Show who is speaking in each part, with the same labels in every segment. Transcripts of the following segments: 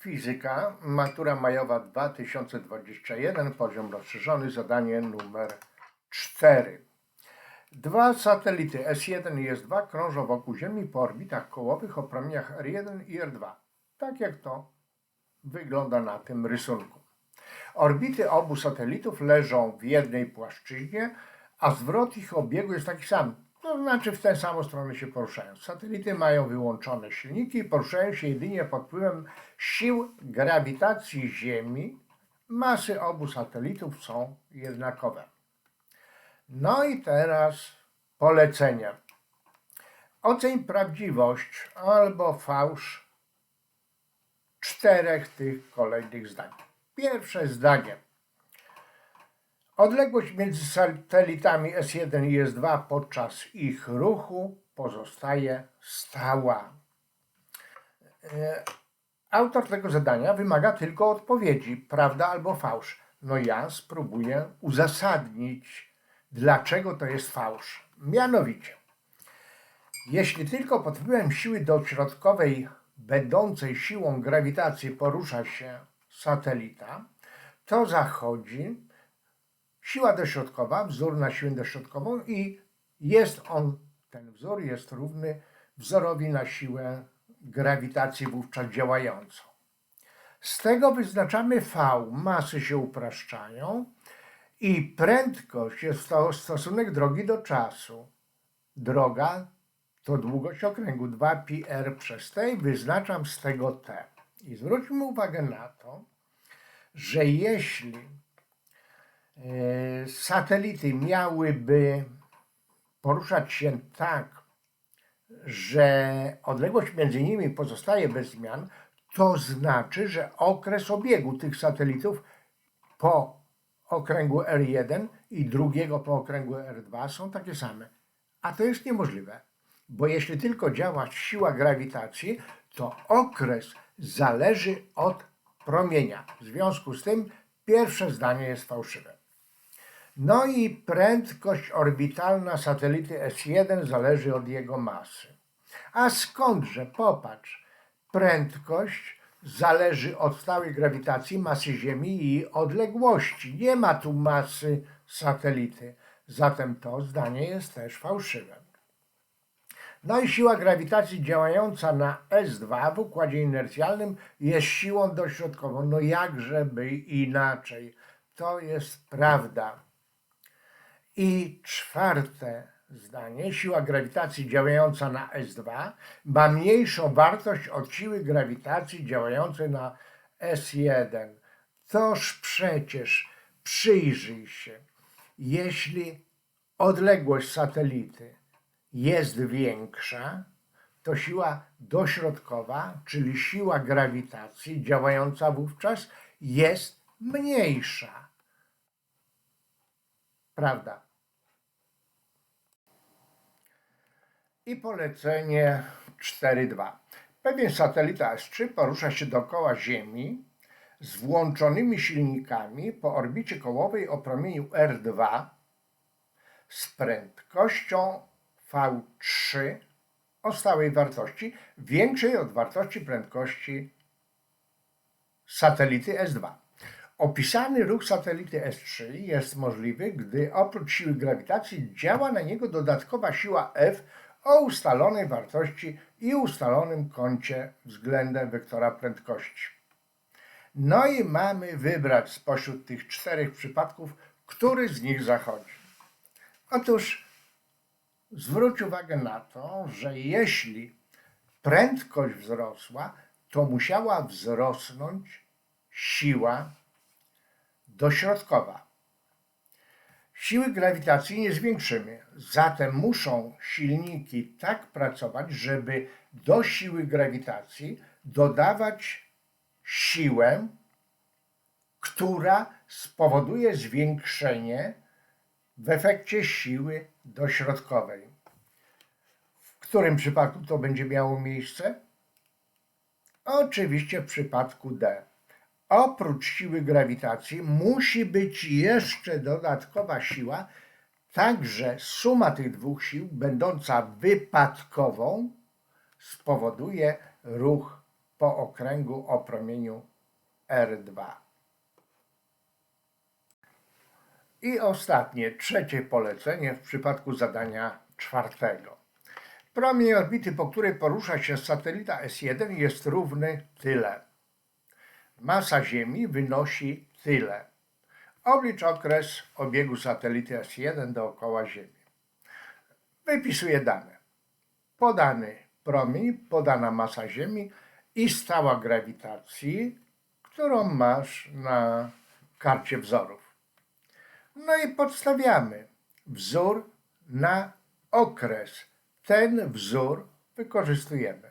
Speaker 1: Fizyka, matura majowa 2021, poziom rozszerzony, zadanie numer 4. Dwa satelity S1 i S2 krążą wokół Ziemi po orbitach kołowych o promieniach R1 i R2. Tak jak to wygląda na tym rysunku. Orbity obu satelitów leżą w jednej płaszczyźnie, a zwrot ich obiegu jest taki sam. To znaczy w tę samą stronę się poruszają. Satelity mają wyłączone silniki i poruszają się jedynie pod wpływem sił grawitacji Ziemi. Masy obu satelitów są jednakowe. No i teraz polecenie. Oceń prawdziwość albo fałsz czterech tych kolejnych zdań. Pierwsze zdanie. Odległość między satelitami S1 i S2 podczas ich ruchu pozostaje stała. E, Autor tego zadania wymaga tylko odpowiedzi, prawda albo fałsz. No ja spróbuję uzasadnić, dlaczego to jest fałsz. Mianowicie, jeśli tylko pod wpływem siły dośrodkowej będącej siłą grawitacji porusza się satelita, to zachodzi siła dośrodkowa, wzór na siłę dośrodkową i jest on, ten wzór jest równy wzorowi na siłę grawitacji wówczas działającą. Z tego wyznaczamy V, masy się upraszczają i prędkość jest to stosunek drogi do czasu. Droga to długość okręgu 2πr przez t i wyznaczam z tego t. I zwróćmy uwagę na to, że jeśli satelity miałyby poruszać się tak, że odległość między nimi pozostaje bez zmian, to znaczy, że okres obiegu tych satelitów po okręgu R1 i drugiego po okręgu R2 są takie same. A to jest niemożliwe, bo jeśli tylko działa siła grawitacji, to okres zależy od promienia. W związku z tym pierwsze zdanie jest fałszywe. No i prędkość orbitalna satelity S1 zależy od jego masy. A skądże? Popatrz. Prędkość zależy od stałej grawitacji, masy Ziemi i odległości. Nie ma tu masy satelity. Zatem to zdanie jest też fałszywe. No i siła grawitacji działająca na S2 w układzie inercjalnym jest siłą dośrodkową. No jakżeby inaczej. To jest prawda. I czwarte zdanie, siła grawitacji działająca na S2 ma mniejszą wartość od siły grawitacji działającej na S1. Toż przecież przyjrzyj się, jeśli odległość satelity jest większa, to siła dośrodkowa, czyli siła grawitacji działająca wówczas jest mniejsza. Prawda? I polecenie 4.2. Pewien satelita S3 porusza się dookoła Ziemi z włączonymi silnikami po orbicie kołowej o promieniu R2 z prędkością V3 o stałej wartości większej od wartości prędkości satelity S2. Opisany ruch satelity S3 jest możliwy, gdy oprócz siły grawitacji działa na niego dodatkowa siła F o ustalonej wartości i ustalonym kącie względem wektora prędkości. No i mamy wybrać spośród tych czterech przypadków, który z nich zachodzi. Otóż zwróć uwagę na to, że jeśli prędkość wzrosła, to musiała wzrosnąć siła dośrodkowa. Siły grawitacji nie zwiększymy, zatem muszą silniki tak pracować, żeby do siły grawitacji dodawać siłę, która spowoduje zwiększenie w efekcie siły dośrodkowej. W którym przypadku to będzie miało miejsce? Oczywiście w przypadku D. Oprócz siły grawitacji musi być jeszcze dodatkowa siła, także suma tych dwóch sił, będąca wypadkową, spowoduje ruch po okręgu o promieniu R2. I ostatnie, trzecie polecenie w przypadku zadania czwartego. Promień orbity, po której porusza się satelita S1 jest równy tyle. Masa Ziemi wynosi tyle. Oblicz okres obiegu satelity S1 dookoła Ziemi. Wypisuję dane. Podany promień, podana masa Ziemi i stała grawitacji, którą masz na karcie wzorów. No i podstawiamy wzór na okres. Ten wzór wykorzystujemy.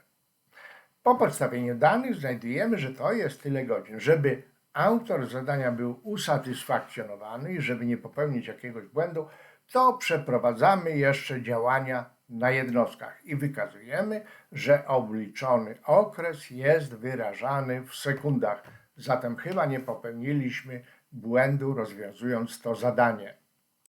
Speaker 1: Po podstawieniu danych znajdujemy, że to jest tyle godzin. Żeby autor zadania był usatysfakcjonowany i żeby nie popełnić jakiegoś błędu, to przeprowadzamy jeszcze działania na jednostkach i wykazujemy, że obliczony okres jest wyrażany w sekundach. Zatem chyba nie popełniliśmy błędu rozwiązując to zadanie.